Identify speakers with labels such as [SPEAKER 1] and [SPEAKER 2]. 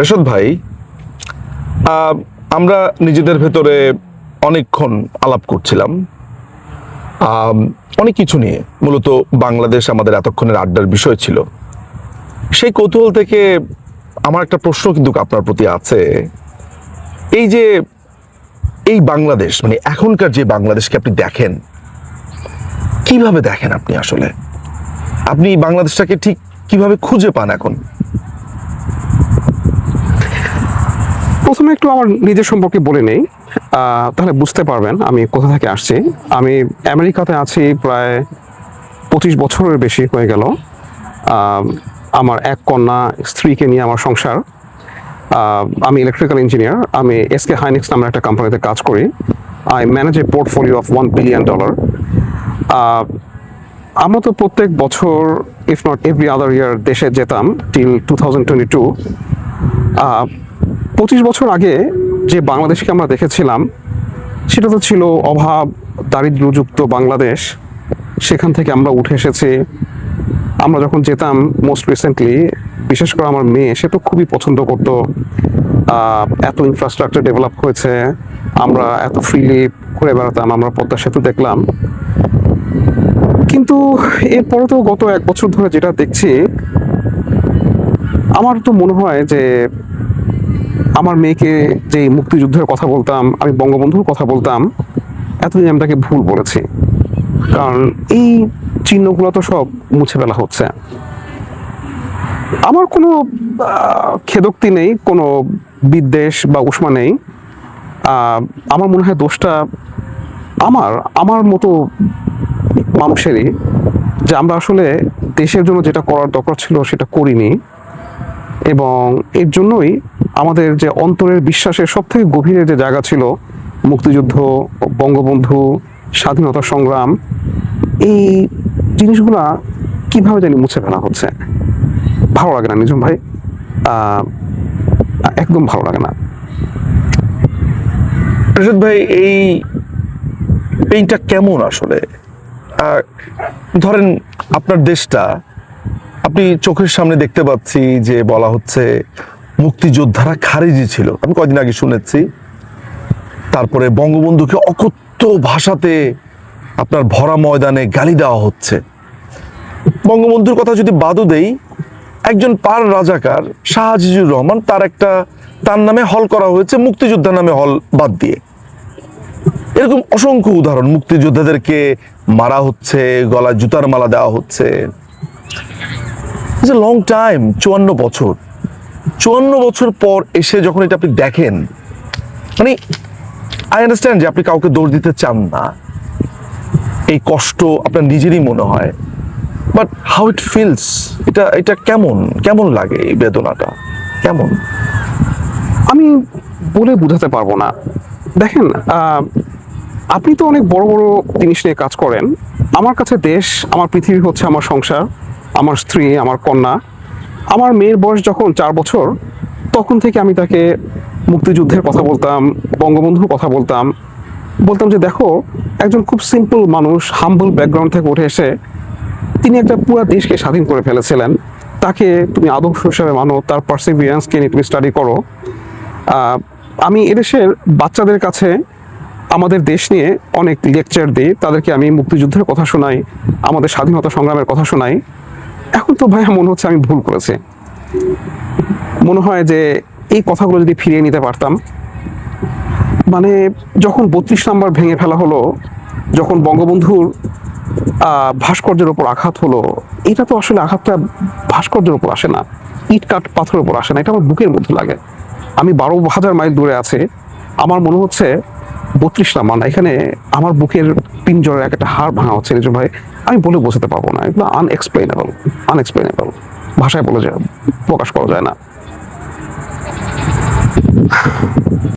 [SPEAKER 1] রেশদ ভাই আমরা নিজেদের ভেতরে অনেকক্ষণ আলাপ করছিলাম। অনেক কিছু নিয়ে। মূলত বাংলাদেশ আমাদের এতক্ষণের আড্ডার বিষয় ছিল। সেই কৌতূহল থেকে আমার একটা প্রশ্ন কিন্তু আপনার প্রতি আছে। এই যে, এই বাংলাদেশ মানে এখনকার যে বাংলাদেশকে আপনি দেখেন, কীভাবে দেখেন আপনি আসলে? আপনি বাংলাদেশটাকে ঠিক কীভাবে খুঁজে পান এখন?
[SPEAKER 2] প্রথমে একটু আমার নিজের সম্পর্কে বলে নেই। তাহলে বুঝতে পারবেন আমি কোথা থেকে আসছি। আমি আমেরিকাতে আছি প্রায় পঁচিশ বছরের বেশি হয়ে গেল। আমার এক কন্যা স্ত্রীকে নিয়ে আমার সংসার। আমি ইলেকট্রিক্যাল ইঞ্জিনিয়ার আমি এসকে হাইনিক্স নামের একটা কোম্পানিতে কাজ করি। I manage a portfolio of one billion dollar আমরা তো প্রত্যেক বছর if not every other year দেশে যেতাম till two thousand twenty two পঁচিশ বছর আগে যে বাংলাদেশকে আমরা দেখেছিলাম, সেটা তো ছিল অভাব দারিদ্র্যযুক্ত বাংলাদেশ। সেখান থেকে আমরা উঠে এসেছি। আমরা যখন যেতাম মোস্ট রিসেন্টলি বিশেষ করে আমার মেয়ে, সে তো খুবই পছন্দ করতো। এত ইনফ্রাস্ট্রাকচার ডেভেলপ হয়েছে। আমরা এত ফ্রিলি ঘুরে বেড়াতাম, আমরা পদ্মা সেতু দেখলাম। কিন্তু এরপরে তো গত এক বছর ধরে যেটা দেখছি, আমার তো মনে হয় যে আমার মেয়েকে যে মুক্তিযুদ্ধের কথা বলতাম, আমি বঙ্গবন্ধুর কথা বলতাম, এতদিন আমি তাকে ভুল বলেছি। কারণ এই চিহ্নগুলো তো সব মুছে ফেলা হচ্ছে। আমার কোনো খেদোক্তি নেই, কোনো বিদ্বেষ বা উষ্মা নেই। আমার মনে হয় দোষটা আমার আমার মতো মানুষেরই, যে আমরা আসলে দেশের জন্য যেটা করার দরকার ছিল সেটা করিনি। এবং এর জন্যই আমাদের যে অন্তরের বিশ্বাসের সব থেকে গভীরে যে জায়গা ছিল, মুক্তিযুদ্ধ, বঙ্গবন্ধু, স্বাধীনতা সংগ্রাম, এই জিনিসগুলা কীভাবে জানি মুছে ফেলা হচ্ছে? ভালো লাগে না নিজম ভাই? একদম ভালো লাগে না।
[SPEAKER 1] ভাই, এই পেইন্টটা কেমন আসলে? ধরেন আপনার দেশটা, আপনি চোখের সামনে দেখতে পাচ্ছি যে বলা হচ্ছে মুক্তিযোদ্ধারা খারিজি ছিল। আমি কয়দিন আগে শুনেছি, তারপরে বঙ্গবন্ধুকে অকথ্য ভাষাতে আপনার ভরা ময়দানে গালি দেওয়া হচ্ছে। বঙ্গবন্ধুর কথা যদি বাদও দেই, একজন পার রাজাকার শাহজিজুর রহমান, তার একটা, তার নামে হল করা হয়েছে মুক্তিযোদ্ধা নামে হল বাদ দিয়ে। এরকম অসংখ্য উদাহরণ, মুক্তিযোদ্ধাদেরকে মারা হচ্ছে, গলায় জুতার মালা দেওয়া হচ্ছে। লং টাইম চুয়ান্ন বছর। চুয়ান্ন বছর পর এসে যখন এটা আপনি দেখেন মানে আই আন্ডারস্ট্যান্ড যে আপনি কাউকে দোষ দিতে চান না। এই কষ্ট আপনার নিজেরই মনে হয়। বাট হাউ ইট ফিলস এটা এটা কেমন কেমন লাগে এই বেদনাটা? কেমন?
[SPEAKER 2] আমি বলে বোঝাতে পারব না। দেখেন আপনি তো অনেক বড় বড় জিনিস নিয়ে কাজ করেন। আমার কাছে দেশ, আমার পৃথিবী হচ্ছে আমার সংসার, আমার স্ত্রী, আমার কন্যা। আমার মেয়ের বয়স যখন চার বছর, তখন থেকে আমি তাকে মুক্তিযুদ্ধের কথা বলতাম, বঙ্গবন্ধুর কথা বলতাম। বলতাম যে, দেখো, একজন খুব সিম্পল মানুষ হাম্বল ব্যাকগ্রাউন্ড থেকে উঠে এসে, তিনি একটা পুরো দেশকে স্বাধীন করে ফেলেছিলেন। তাকে তুমি আদর্শ হিসাবে মানো, তার পার্সিভিয়ান্সকে নিয়ে তুমি স্টাডি করো। আমি এদেশের বাচ্চাদের কাছে, আমাদের দেশ নিয়ে অনেক লেকচার দিই। তাদেরকে আমি মুক্তিযুদ্ধের কথা শোনাই, আমাদের স্বাধীনতা সংগ্রামের কথা শোনাই। এখন তো ভাই মনে হচ্ছে আমি ভুল করেছি। মনে হয় যে এই কথাগুলো যদি ফিরিয়ে নিতে পারতাম মানে যখন বত্রিশ নাম্বার ভেঙে ফেলা হলো, যখন বঙ্গবন্ধুর ভাস্কর্যের ওপর আঘাত হলো, এটা তো আসলে আঘাতটা ভাস্কর্যের ওপর আসে না। ইট কাট পাথরের ওপর আসে না, এটা আমার বুকের মধ্যে লাগে। আমি বারো হাজার মাইল দূরে আছে, আমার মনে হচ্ছে বত্রিশ নাম্বার না, এখানে আমার বুকের পিঞ্জরের এক একটা হাড় ভাঙা হচ্ছে নিজম ভাই আমি বলে বোঝাতে পারব না এগুলো আনএক্সপ্লেনেবল আনএক্সপ্লেনেবল ভাষায় বলে যায় প্রকাশ করা যায় না।